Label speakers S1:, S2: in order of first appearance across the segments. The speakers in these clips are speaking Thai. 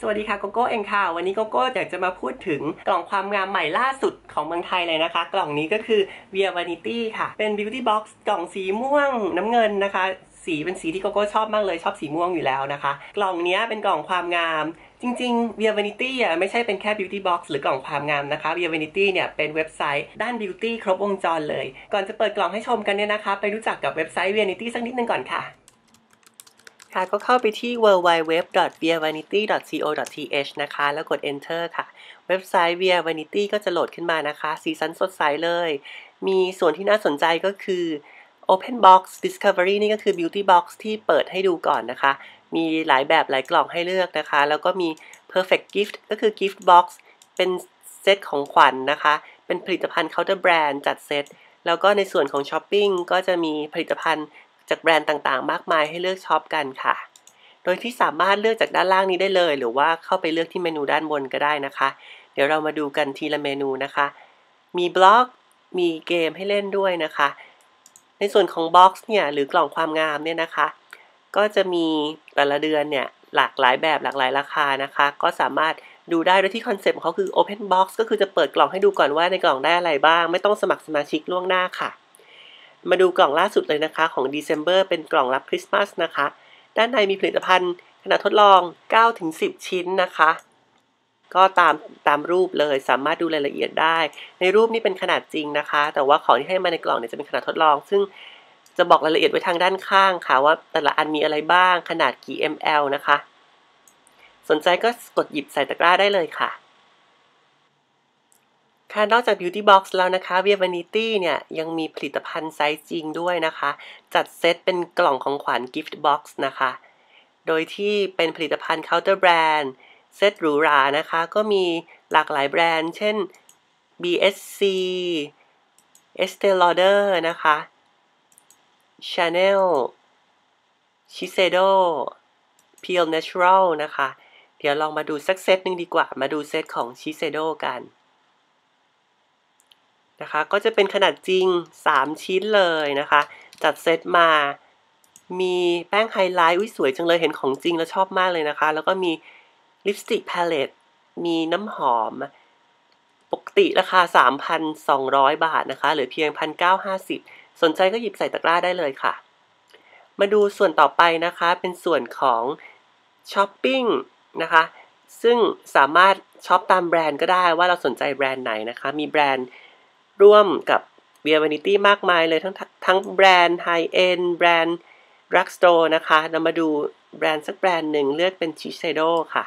S1: สวัสดีค่ะโกโก้เองค่ะ วันนี้โกโก้อยากจะมาพูดถึงกล่องความงามใหม่ล่าสุดของเมืองไทยเลยนะคะ กล่องนี้ก็คือ Via Vanity ค่ะ เป็น Beauty Box กล่องสีม่วงน้ำเงินนะคะ สีเป็นสีที่โกโก้ชอบมากเลยชอบสีม่วงอยู่แล้วนะคะ กล่องนี้เป็นกล่องความงามจริงๆ Via Vanity อะไม่ใช่เป็นแค่ Beauty Box หรือกล่องความงามนะคะ Via Vanity เนี่ยเป็นเว็บไซต์ด้าน Beauty ครบวงจรเลย ก่อนจะเปิดกล่องให้ชมกันเนี่ยนะคะ ไปรู้จักกับเว็บไซต์ Via Vanity สักนิดนึงก่อนค่ะ ค่ะก็เข้าไปที่ www.viavanity.co.th นะคะ แล้วกด enter ค่ะ เว็บไซต์ Via Vanity ก็จะโหลดขึ้นมานะคะ สีสันสดใสเลย มีส่วนที่น่าสนใจก็คือ Open Box Discovery นี่ก็คือ Beauty Box ที่เปิดให้ดูก่อนนะคะ มีหลายแบบหลายกล่องให้เลือกนะคะ แล้วก็มี Perfect Gift ก็คือ Gift Box เป็นเซตของขวัญนนะคะ เป็นผลิตภัณฑ์ Counter Brand จัดเซต แล้วก็ในส่วนของช้อปปิ้งก็จะมีผลิตภัณฑ์ จากแบรนด์ต่างๆ มากมายให้เลือกช็อปกันค่ะ โดยที่สามารถเลือกจากด้านล่างนี้ได้เลย หรือว่าเข้าไปเลือกที่เมนูด้านบนก็ได้นะคะ เดี๋ยวเรามาดูกันทีละเมนูนะคะ มีบล็อก มีเกมให้เล่นด้วยนะคะ ในส่วนของบ็อกซ์เนี่ยหรือกล่องความงามเนี่ยนะคะ ก็จะมีแต่ละเดือนเนี่ยหลากหลายแบบหลากหลายราคานะคะ ก็สามารถดูได้โดยที่คอนเซ็ปต์ของเขาคือ Open Box ก็คือจะเปิดกล่องให้ดูก่อนว่าในกล่องได้อะไรบ้าง ไม่ต้องสมัครสมาชิกล่วงหน้าค่ะ มาดูกล่องล่าสุดเลยนะคะของ December เป็นกล่องรับคริสต์มาสนะคะ ด้านในมีผลิตภัณฑ์ขนาดทดลอง 9-10 ชิ้นนะคะ ก็ตามตามรูปเลยสามารถดูรายละเอียดได้ ในรูปนี้เป็นขนาดจริงนะคะ แต่ว่าของที่ให้มาในกล่องเนี่ยจะเป็นขนาดทดลอง ซึ่งจะบอกรายละเอียดไว้ทางด้านข้างค่ะว่าแต่ละอันมีอะไรบ้างขนาดกี่ ml นะคะ สนใจก็กดหยิบใส่ตะกร้าได้เลยค่ะ ค่ะนอกจาก Beauty Box แล้วนะคะ Via Vanity เนี่ยยังมีผลิตภัณฑ์ไซส์จริงด้วยนะคะ จัดเซตเป็นกล่องของขวัญ Gift Box นะคะ โดยที่เป็นผลิตภัณฑ์ Counter Brand เซตหรูหรานะคะ ก็มีหลากหลายแบรนด์ เช่น BSC Estee Lauder นะคะ Chanel Shiseido Pure Natural นะคะ เดี๋ยวลองมาดูสักเซตหนึ่งดีกว่า มาดูเซตของ Shiseido กัน นะคะ ก็จะเป็นขนาดจริง 3 ชิ้นเลยนะคะ จัดเซตมา มีแป้งไฮไลท์อุ้ยสวยจังเลยเห็นของจริงแล้วชอบมากเลยนะคะ แล้วก็มีลิปสติกพาเลตมีน้ำหอม ปกติราคา 3,200 บาทนะคะหรือเพียง 1,950 สนใจก็หยิบใส่ตะกร้าได้เลยค่ะ มาดูส่วนต่อไปนะคะเป็นส่วนของช้อปปิ้งนะคะ ซึ่งสามารถช็อปตามแบรนด์ก็ได้ว่าเราสนใจแบรนด์ไหนนะคะ มีแบรนด์ ร่วมกับ v i a Vanity มากมายเลยทั้งทั้งแบรนด์ไฮเอ็นแบรนด์รักสโตร์นะคะเรามาดูแบรนด์สักแบรนด์หนึ่งเลือกเป็นชิเซโดค่ะ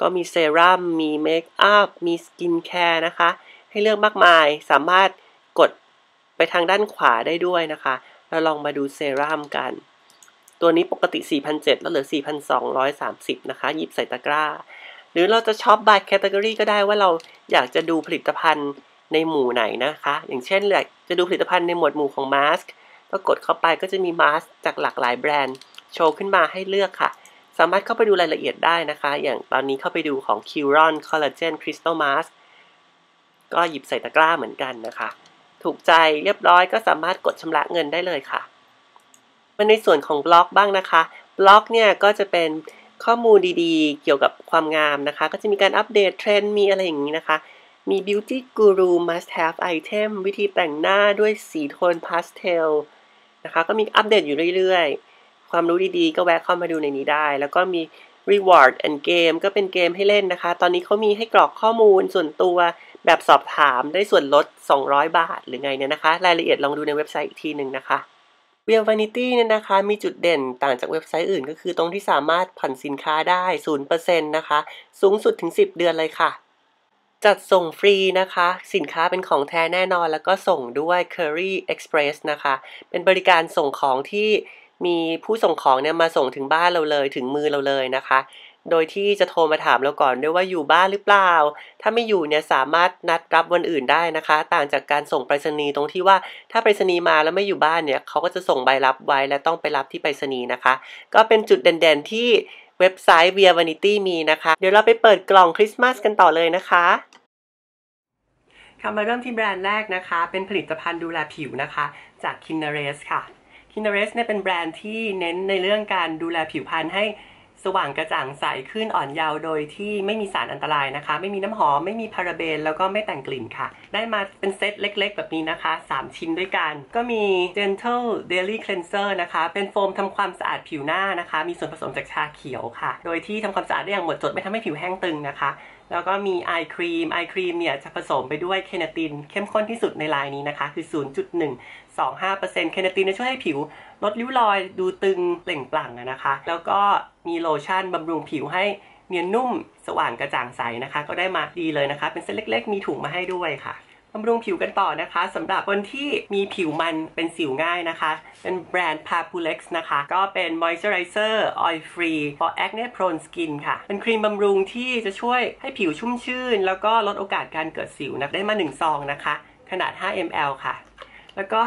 S1: ก็มีเซรั่มมีเมคอัพมีสกินแคร์นะคะ ให้เลือกมากมายสามารถกดไปทางด้านขวาได้ด้วยนะคะ เราลองมาดูเซรั่มกัน ตัวนี้ปกติ 4,700 แล้วเหลือ 4,230 นะคะ หยิบใส่ตะกร้า หรือเราจะช็อป by category ก็ได้ว่าเราอยากจะดูผลิตภัณฑ์ ในหมู่ไหนนะคะ อย่างเช่นเลยจะดูผลิตภัณฑ์ในหมวดหมู่ของมาสก์ก็กดเข้าไปก็จะมีมาสก์จากหลากหลายแบรนด์ โชว์ขึ้นมาให้เลือกค่ะ สามารถเข้าไปดูรายละเอียดได้นะคะ อย่างตอนนี้เข้าไปดูของ c u r o n Collagen Crystal Mask ก็หยิบใส่ตะกร้าเหมือนกันนะคะ ถูกใจเรียบร้อยก็สามารถกดชำระเงินได้เลยค่ะมาในส่วนของบล็อกบ้างนะคะ บล็อกเนี่ยก็จะเป็นข้อมูลดีๆ เกี่ยวกับความงามนะคะ ก็จะมีการอัปเดตเทรนด์มีอะไรอย่างนี้นะคะ มี Beauty Guru Must Have Item วิธีแต่งหน้าด้วยสีโทนพาสเทลนะคะ ก็มีอัปเดตอยู่เรื่อยๆ ความรู้ดีๆ ก็แวะเข้ามาดูในนี้ได้ แล้วก็มี Reward and Game ก็เป็นเกมให้เล่นนะคะ ตอนนี้เขามีให้กรอกข้อมูลส่วนตัวแบบสอบถามได้ส่วนลด 200 บาท หรือไงเนี่ยนะคะ รายละเอียดลองดูในเว็บไซต์อีกทีหนึ่งนะคะ v i a Vanity เนี่ยนะคะ มีจุดเด่นต่างจากเว็บไซต์อื่น ก็คือตรงที่สามารถผ่อนสินค้าได้ 0%นะคะ สูงสุดถึง 10 เดือนเลยค่ะ จัดส่งฟรีนะคะ สินค้าเป็นของแท้แน่นอน แล้วก็ส่งด้วย Curry Express นะคะ เป็นบริการส่งของที่มีผู้ส่งของเนี่ยมาส่งถึงบ้านเราเลยถึงมือเราเลยนะคะ โดยที่จะโทรมาถามเราก่อนด้วยว่าอยู่บ้านหรือเปล่า ถ้าไม่อยู่เนี่ยสามารถนัดรับวันอื่นได้นะคะ ต่างจากการส่งไปรษณีย์ตรงที่ว่าถ้าไปรษณีย์มาแล้วไม่อยู่บ้านเนี่ยเขาก็จะส่งใบรับไว้และต้องไปรับที่ไปรษณีย์นะคะ ก็เป็นจุดเด่นๆที่ เว็บไซต์ Via Vanity มีนะคะ เดี๋ยวเราไปเปิดกล่องคริสต์มาสกันต่อเลยนะคะค่ะมาเริ่มที่แบรนด์แรกนะคะ เป็นผลิตภัณฑ์ดูแลผิวนะคะ จาก k i n n e r e s ค่ะ k i n n e r e s เนี่ยเป็นแบรนด์ที่เน้นในเรื่องการดูแลผิวพรรณให้ สว่างกระจ่างใสขึ้นอ่อนเยาว์โดยที่ไม่มีสารอันตรายนะคะ ไม่มีน้ำหอม ไม่มีพาราเบน แล้วก็ไม่แต่งกลิ่นค่ะ ได้มาเป็นเซตเล็กๆ แบบนี้นะคะ 3 ชิ้นด้วยกัน ก็มี Gentle Daily Cleanser นะคะ เป็นโฟมทำความสะอาดผิวหน้านะคะ มีส่วนผสมจากชาเขียวค่ะ โดยที่ทำความสะอาดได้อย่างหมดจดไม่ทำให้ผิวแห้งตึงนะคะแล้วก็มีไอครีมไอครีมเนี่ยจะผสมไปด้วยเคเนติน เข้มข้นที่สุดในลายนี้นะคะ คือ 0.125%เคเนตินจะช่วยให้ผิวลดริ้วรอยดูตึงเปล่งปลั่งนะคะ แล้วก็ มีโลชั่นบำรุงผิวให้เนียนนุ่มสว่างกระจ่างใสนะคะ ก็ได้มาดีเลยนะคะ เป็นเส้นเล็ก ๆ มีถุงมาให้ด้วยค่ะบำรุงผิวกันต่อนะคะสำหรับคนที่มีผิวมันเป็นสิวง่ายนะคะ เป็นแบรนด์ Papulex นะคะ ก็เป็น moisturizer oil free for acne prone skin ค่ะ เป็นครีมบำรุงที่จะช่วยให้ผิวชุ่มชื่น แล้วก็ลดโอกาสการเกิดสิวนะได้มา 1 ซองนะคะ ขนาด 5 ml ค่ะ แล้วก็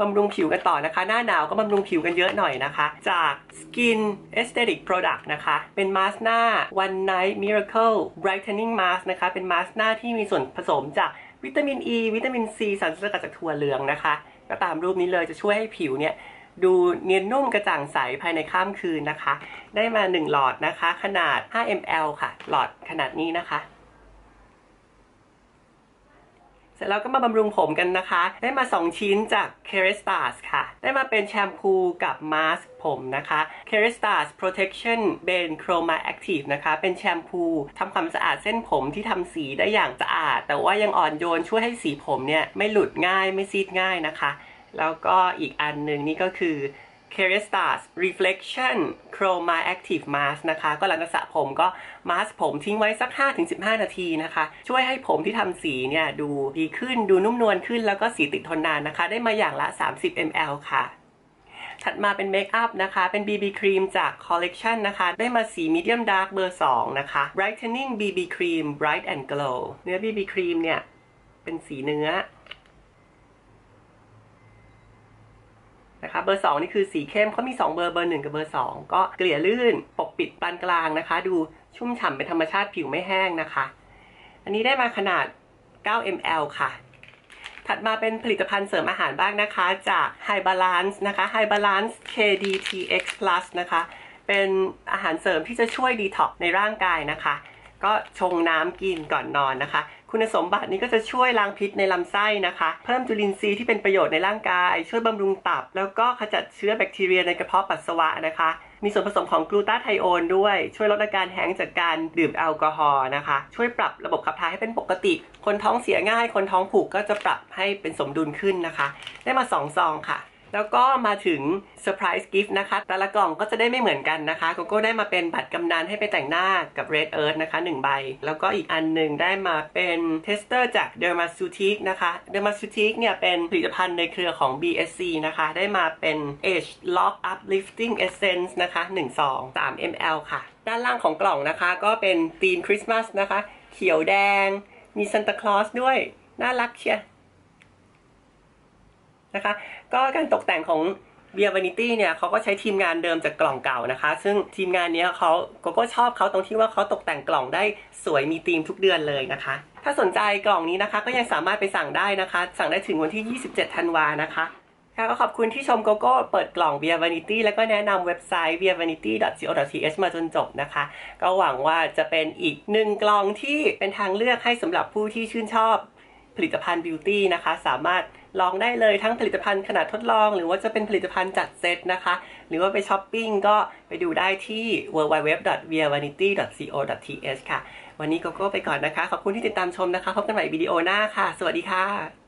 S1: บำรุงผิวกันต่อนะคะ หน้าหนาวก็บำรุงผิวกันเยอะหน่อยนะคะ จาก Skin Aesthetic Product นะคะ เป็นมาสก์หน้า One Night Miracle Brightening Mask นะคะ เป็นมาสก์หน้าที่มีส่วนผสมจากวิตามินอ e, ีวิตามินซีสารสกัดจากถั่วเหลืองนะคะก็ตามรูปนี้เลยจะช่วยให้ผิวเนี่ยดูเนียนนุ่มกระจ่างใสภายในข้ามคืนนะคะ ได้มา 1 หลอดนะคะ ขนาด 5 ml ค่ะ หลอดขนาดนี้นะคะ เสร็จแล้วก็มาบำรุงผมกันนะคะ ได้มา 2 ชิ้นจาก k e r e s t a s ค่ะ ได้มาเป็นแชมพูกับมาสก์ผมนะคะ k e r e s t a s Protection Ben Chroma Active นะคะ เป็นแชมพูทำความสะอาดเส้นผมที่ทำสีได้อย่างสะอาด แต่ว่ายังอ่อนโยนช่วยให้สีผมเนี่ย ไม่หลุดง่ายไม่ซีดง่ายนะคะ แล้วก็อีกอันหนึ่งนี่ก็คือ k e r e s t a s Reflection Chroma Active Mask นะคะ ก็หลังจากสระผมก็มาสผมทิ้งไว้สัก 5-15 นาทีนะคะ ช่วยให้ผมที่ทำสีเนี่ย ดูดีขึ้นดูนุ่มนวลขึ้นแล้วก็สีติดทนนานนะคะ ได้มาอย่างละ 30 ml ค่ะ ถัดมาเป็นเมคอัพนะคะ เป็น BB ครีมจาก Collection นะคะ ได้มาสี Medium Dark เบอร์ 2 นะคะ Brightening BB Cream Bright and Glow เนื้อ BB ครีมเนี่ย เป็นสีเนื้อ นะคะเบอร์ 2 นี่คือสีเข้มเขามี 2 เบอร์เบอร์ 1 กับเบอร์ 2 ก็เกลี่ยลื่นปกปิดปานกลางนะคะ ดูชุ่มฉ่ำเป็นธรรมชาติผิวไม่แห้งนะคะ อันนี้ได้มาขนาด 9 ml ค่ะ ถัดมาเป็นผลิตภัณฑ์เสริมอาหารบ้างนะคะ จาก High Balance นะคะ High Balance KDTX Plus นะคะ เป็นอาหารเสริมที่จะช่วยดีท็อกในร่างกายนะคะ ก็ชงน้ำกินก่อนนอนนะคะ คุณสมบัตินี้ก็จะช่วยล้างพิษในลำไส้นะคะ เพิ่มจุลินทรีย์ที่เป็นประโยชน์ในร่างกาย ช่วยบำรุงตับ แล้วก็ขจัดเชื้อแบคทีเรียในกระเพาะปัสสาวะนะคะ มีส่วนผสมของกลูตาไทโอนด้วย ช่วยลดอาการแห้งจากการดื่มแอลกอฮอล์นะคะ ช่วยปรับระบบขับถ่ายให้เป็นปกติ คนท้องเสียง่าย คนท้องผูกก็จะปรับให้เป็นสมดุลขึ้นนะคะ ได้มา2ซองค่ะ แล้วก็มาถึงเซอร์ไพรส์กิฟต์นะคะ แต่ละกล่องก็จะได้ไม่เหมือนกันนะคะโกโก้ได้มาเป็นบัตรกำนันให้ไปแต่งหน้ากับ Red Earth นะคะ1ใบ แล้วก็อีกอันหนึ่งได้มาเป็นเทสเตอร์จาก Dermaceutic นะคะ Dermaceutic เนี่ยเป็นผลิตภัณฑ์ในเครือของ BSC นะคะ ได้มาเป็น Age Lock Uplifting Essence นะคะ1ซอง3 ml ค่ะ ด้านล่างของกล่องนะคะก็เป็นธีมคริสต์มาสนะคะ เขียวแดง มีซันตาคลอสด้วย น่ารักเชีย นะคะ ก็การตกแต่งของเบียร์วานิตี้เนี่ยเขาก็ใช้ทีมงานเดิมจากกล่องเก่านะคะ ซึ่งทีมงานนี้เขาก็ก็ชอบเขาตรงที่ว่าเขาตกแต่งกล่องได้สวยมีธีมทุกเดือนเลยนะคะ ถ้าสนใจกล่องนี้นะคะ ก็ยังสามารถไปสั่งได้นะคะ สั่งได้ถึงวันที่ 27 ธันวานะคะค่ะก็ขอบคุณที่ชมโกโก้เปิดกล่องเบียร์วานิตี้แล้วก็แนะนำเว็บไซต์ beervanity.co.th มาจนจบนะคะ ก็หวังว่าจะเป็นอีกหนึ่งกล่องที่เป็นทางเลือกให้สำหรับผู้ที่ชื่นชอบผลิตภัณฑ์บิวตี้นะคะ สามารถ ลองได้เลยทั้งผลิตภัณฑ์ขนาดทดลอง หรือว่าจะเป็นผลิตภัณฑ์จัดเซตนะคะ หรือว่าไปช้อปปิ้งก็ไปดูได้ที่ www.viavanity.co.th ค่ะ วันนี้โกโก้ไปก่อนนะคะ ขอบคุณที่ติดตามชมนะคะ พบกันใหม่วิดีโอหน้าค่ะ สวัสดีค่ะ